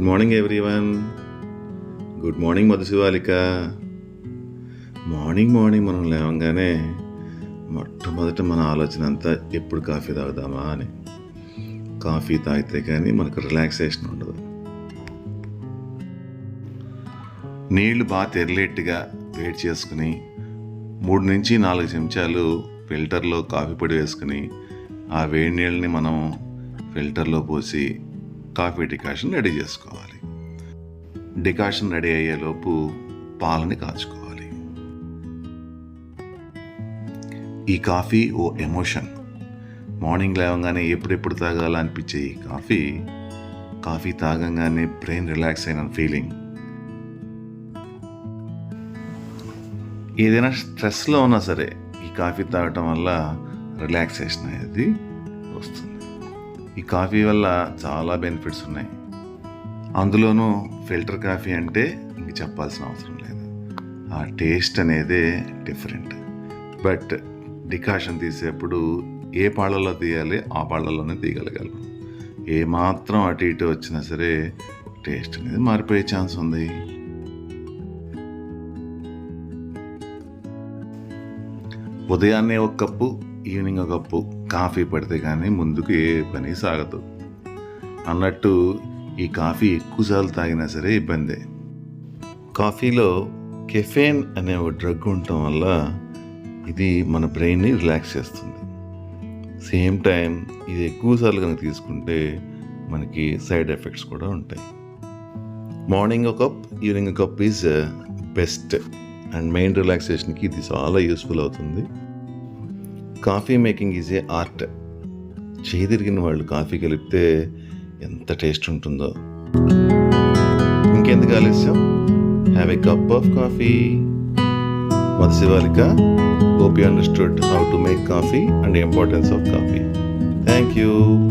Good morning everyone good morning Madhushivalika morning morning మనం లేవంగానే మొట్టమొదట మన ఆలోచన అంతా ఎప్పుడు కాఫీ తాగుదామా అని. కాఫీ తాగితే కానీ మనకు రిలాక్సేషన్ ఉండదు. నీళ్ళు బాగా తెరలేట్టుగా వేడి చేసుకుని మూడు నుంచి నాలుగు చెంచాలు ఫిల్టర్లో కాఫీ పొడి వేసుకుని ఆ వేడి నీళ్ళని మనం ఫిల్టర్లో పోసి కాఫీ డికాషన్ రెడీ చేసుకోవాలి. డికాషన్ రెడీ అయ్యేలోపు పాలని కాచుకోవాలి ఈ కాఫీ ఓ ఎమోషన్. మార్నింగ్ లేవగానే ఎప్పుడెప్పుడు తాగాల అనిపించే ఈ కాఫీ కాఫీ తాగంగానే బ్రెయిన్ రిలాక్స్ అయిన ఫీలింగ్. ఏదైనా స్ట్రెస్లో ఉన్నా సరే ఈ కాఫీ తాగటం వల్ల రిలాక్సేషన్ అనేది వస్తుంది. ఈ కాఫీ వల్ల చాలా బెనిఫిట్స్ ఉన్నాయి. అందులోనూ ఫిల్టర్ కాఫీ అంటే ఇంక చెప్పాల్సిన అవసరం లేదు. ఆ టేస్ట్ అనేది డిఫరెంట్. బట్ డికాషన్ తీసేప్పుడు ఏ పాళ్ళలో తీయాలి ఆ పాళ్ళలోనే తీయగలగలం. ఏ మాత్రం అటు ఇటు వచ్చినా సరే టేస్ట్ అనేది మారిపోయే ఛాన్స్ ఉంది. ఉదయాన్నే ఒక కప్పు ఈవినింగ్ ఒక కప్పు కాఫీ పడితే కానీ ముందుకు ఏ పని సాగదు. అన్నట్టు ఈ కాఫీ ఎక్కువసార్లు తాగినా సరే ఇబ్బందే. కాఫీలో కెఫేన్ అనే ఒక డ్రగ్ ఉండటం వల్ల ఇది మన బ్రెయిన్ని రిలాక్స్ చేస్తుంది. సేమ్ టైం ఇది ఎక్కువసార్లు కనుక తీసుకుంటే మనకి సైడ్ ఎఫెక్ట్స్ కూడా ఉంటాయి. మార్నింగ్ ఒక cup evening cup is best and main రిలాక్సేషన్కి ఇది చాలా యూస్ఫుల్ అవుతుంది. Coffee making is a art. చేయి తిరిగిన వాళ్ళు కాఫీ కలిపితే ఎంత టేస్ట్ ఉంటుందో. ఇంకెందుకు ఆలస్యం? Have a cup of coffee Madhushivalika hope you understood how to make coffee and importance of coffee thank you